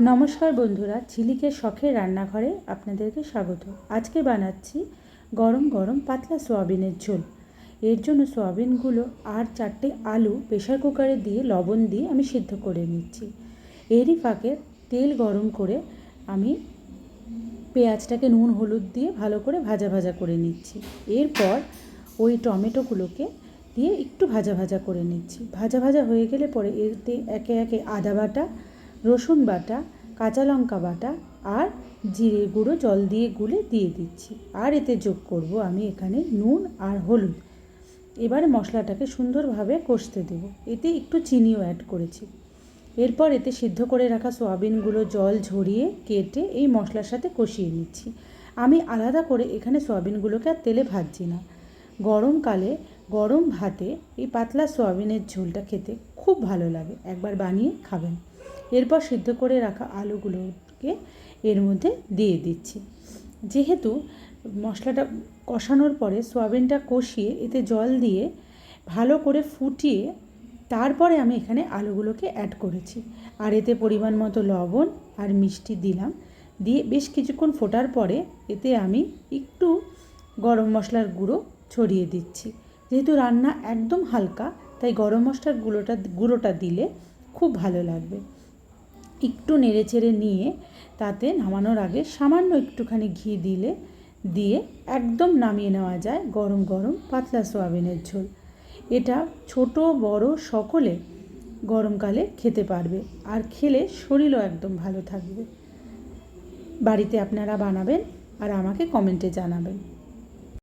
নমস্কার বন্ধুরা ঝিলিকের শখের রান্নাঘরে আপনাদেরকে স্বাগত। আজকে বানাচ্ছি গরম গরম পাতলা সোয়াবিনের ঝোল। এর জন্য সোয়াবিনগুলো আর চারটে আলু প্রেশার কুকারে দিয়ে, লবণ দিয়ে আমি সিদ্ধ করে নিচ্ছি। এরই ফাঁকে তেল গরম করে আমি পেঁয়াজটাকে নুন, হলুদ দিয়ে ভালো করে ভাজা ভাজা করে নিচ্ছি। এরপর ওই টমেটোগুলোকে দিয়ে একটু ভাজা ভাজা করে নিচ্ছি। ভাজা ভাজা হয়ে গেলে পরে এতে একে একে আদা বাটা রসুন বাটা, কাঁচা লঙ্কা বাটা আর জিরে গুঁড়ো জল দিয়ে গুলে দিয়ে দিচ্ছি। আর এতে যোগ করব আমি এখানে নুন আর হলুদ। এবারে মশলাটাকে সুন্দরভাবে কষতে দেব। এতে একটু চিনিও অ্যাড করেছি। এরপর এতে সিদ্ধ করে রাখা সয়াবিনগুলো জল ঝরিয়ে কেটে এই মশলার সাথে কষিয়ে নিচ্ছি। আমি আলাদা করে এখানে সয়াবিনগুলোকে আর তেলে ভাজছি না। গরমকালে গরম ভাতে এই পাতলা সয়াবিনের ঝোলটা খেতে খুব ভালো লাগে। একবার বানিয়ে খাবেন। এরপর সিদ্ধ করে রাখা আলুগুলোকে এর মধ্যে দিয়ে দিচ্ছি। যেহেতু মশলাটা কষানোর পরে সোয়াবিনটা কষিয়ে এতে জল দিয়ে ভালো করে ফুটিয়ে তারপরে আমি এখানে আলুগুলোকে অ্যাড করেছি। আর এতে পরিমাণ মতো লবণ আর মিষ্টি দিলাম। দিয়ে বেশ কিছুক্ষণ ফোটার পরে এতে আমি একটু গরম মশলার গুঁড়ো ছড়িয়ে দিচ্ছি। যেহেতু রান্না একদম হালকা, তাই গরম মশলার গুঁড়োটা গুঁড়োটা দিলে খুব ভালো লাগবে। একটু নেড়ে চেড়ে নিয়ে তাতে নামানোর আগে সামান্য একটুখানি ঘি দিলে, দিয়ে একদম নামিয়ে নেওয়া যায় গরম গরম পাতলা সোয়াবিনের ঝোল। এটা ছোট, বড় সকলে গরমকালে খেতে পারবে আর খেলে শরীরও একদম ভালো থাকবে। বাড়িতে আপনারা বানাবেন আর আমাকে কমেন্টে জানাবেন।